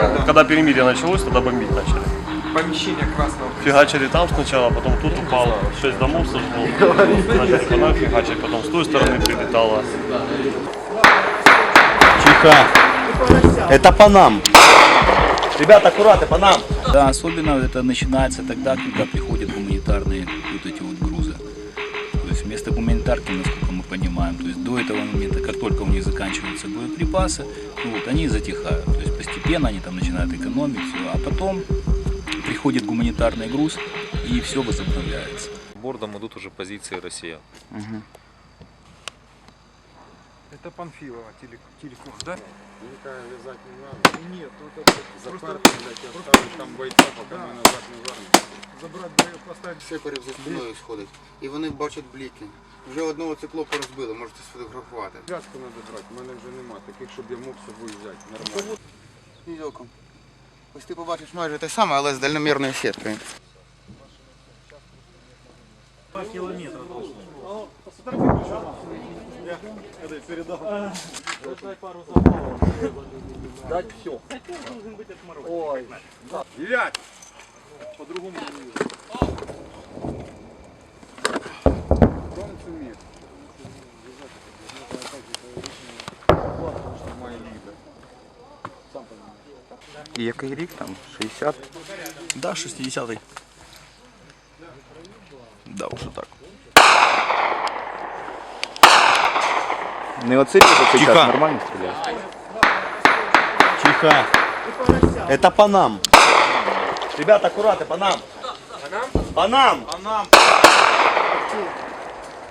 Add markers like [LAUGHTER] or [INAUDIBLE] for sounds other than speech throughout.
перемирие, когда перемирие началось, тогда бомбить начали. Помещение красного. Фигачили там сначала, потом тут упало, шесть домов сожгло. Начали по нам фигачить, потом с той стороны прилетало. Тихо. Это по нам. Ребята, аккуратно, по нам. Да, особенно это начинается тогда, когда приходят гуманитарные вот эти вот грузы. То есть вместо гуманитарки, насколько мы понимаем, то есть до этого момента, как только у них заканчиваются боеприпасы, ну вот они затихают. То есть постепенно они там начинают экономить, все, а потом приходит гуманитарный груз и все возобновляется. Бордом идут уже позиции Россия. Это Панфилова теле- телефон, да? Никак вязать не надо. Нет, ну это За просто партию, блядь, оставить там бойца, пока ми назад не вернемося. забрать, да, поставить. Сепарів за спиною сходить. І вони бачать бліки. Вже одного цикло порозбили, можете сфотографувати. Зв'язку треба брати, в мене вже нема таких, щоб я мог з собою взяти. Нормально. І оком. Ось ти побачиш майже те саме, але з дальномірною сіткою. І який рік там? 60? Да, 60-й. Да, уже так. Не оце цей час нормально стріляє? Тихо. Это по нам. Ребята, аккуратно, по нам. По нам? По нам. По нам.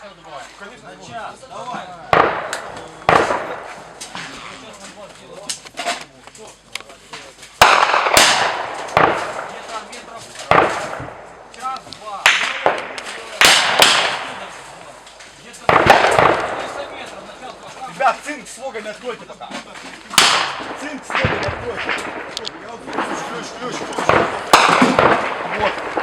за дом уходи. Ребят, цинк с логами откройте пока. Цинк с логами откройте. Я вот ключ, ключ, ключ. Вот.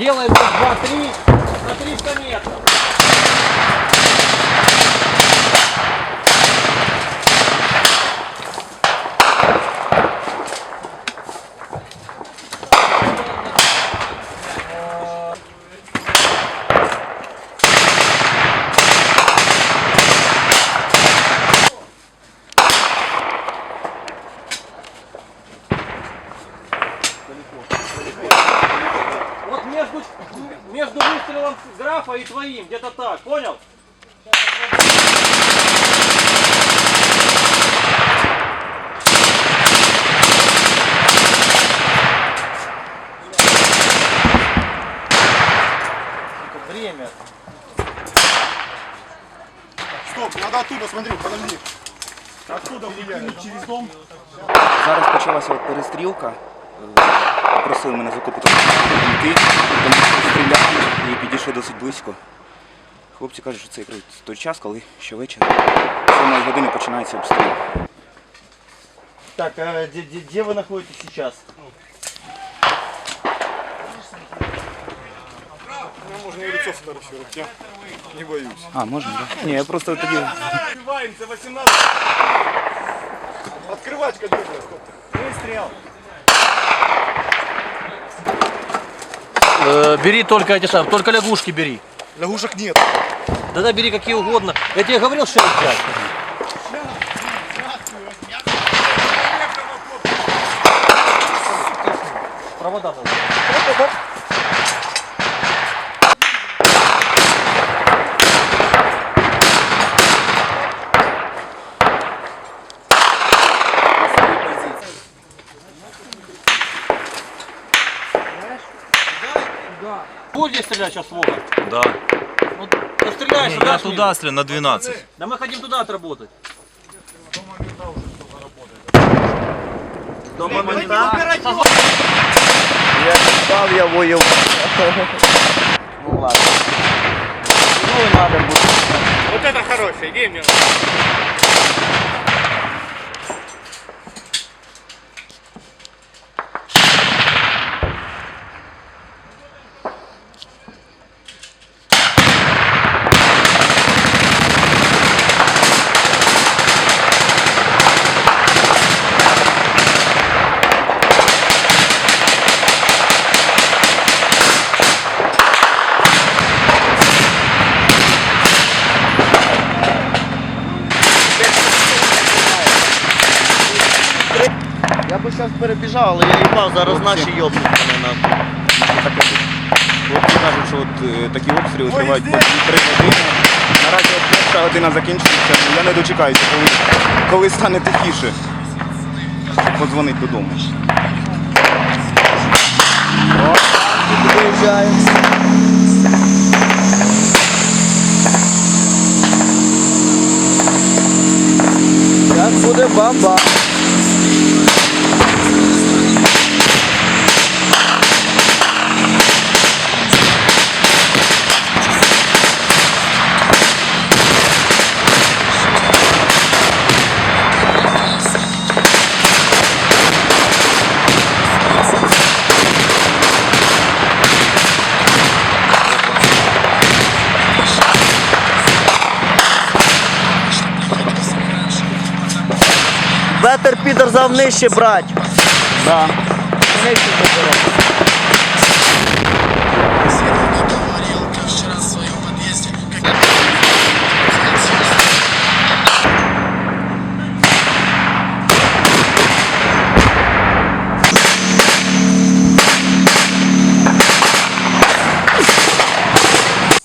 Два, три, на 300 метров. Вот между, между выстрелом графа и твоим, где-то так, понял? Время. Стоп, надо оттуда, смотри, подожди. Оттуда влияние. через дом. Зараз почалася перестрілка. Е, Попросили мене закупити йти, тому що стріляли і підійшли досить близько. Хлопці кажуть, що це якраз той час, коли щовечора з 7 години починається обстріл. Так, а где, где, где вы находитесь сейчас? Ну, можно и лицо сфотографировать, я не боюсь. А, можна, так? Ні, я просто тоді. Открываемся, 18. Открывать кадетов. Выстрел. Бери только эти самые, только лягушки бери. Лягушек нет. Да-да, бери какие угодно. Я тебе говорил, что взять. Провода надо. Здесь стрелять сейчас, Вова? Да. Ну, ты стреляешь сюда, Я туда стреляю, на 12. Да мы хотим туда отработать. До момента. Я не став, я воював. Ну ладно. Ну и надо будет. Вот это хорошая идея мне. Перебіжав, але я їбав, зараз наші йобнуть мене нахуй. Хлопці кажуть, що от е, такі обстріли тривають по 2-3 години. Наразі от перша година закінчується, я не дочекаюся, коли, коли стане тихіше. Щоб подзвонити додому. Як буде бамба. Ветер підер зав нижче брать. Да. Нижче.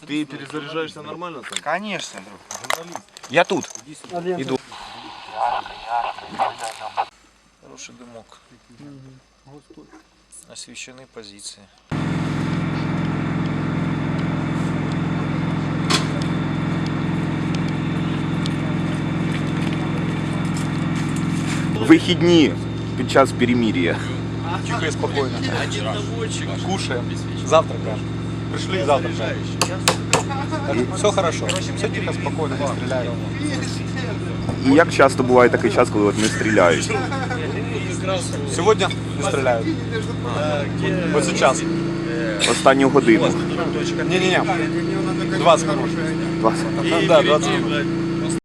Ты перезаряжаешься нормально там? Конечно, друг. Я тут. Іду. Хороший дымок. Освещены позиции. Вихідні під час перемір'я. Тихо и спокойно. Кушаем. Завтракаем. Пришли и завтракаем. Все хорошо. Все тихо, спокойно, не стреляем. І як часто буває такий час, коли от не стріляють? [LAUGHS] Сегодня не стреляют. Ось сейчас. Останню годину. Не-не-не. 20 минут. 20. Да, 20 минут.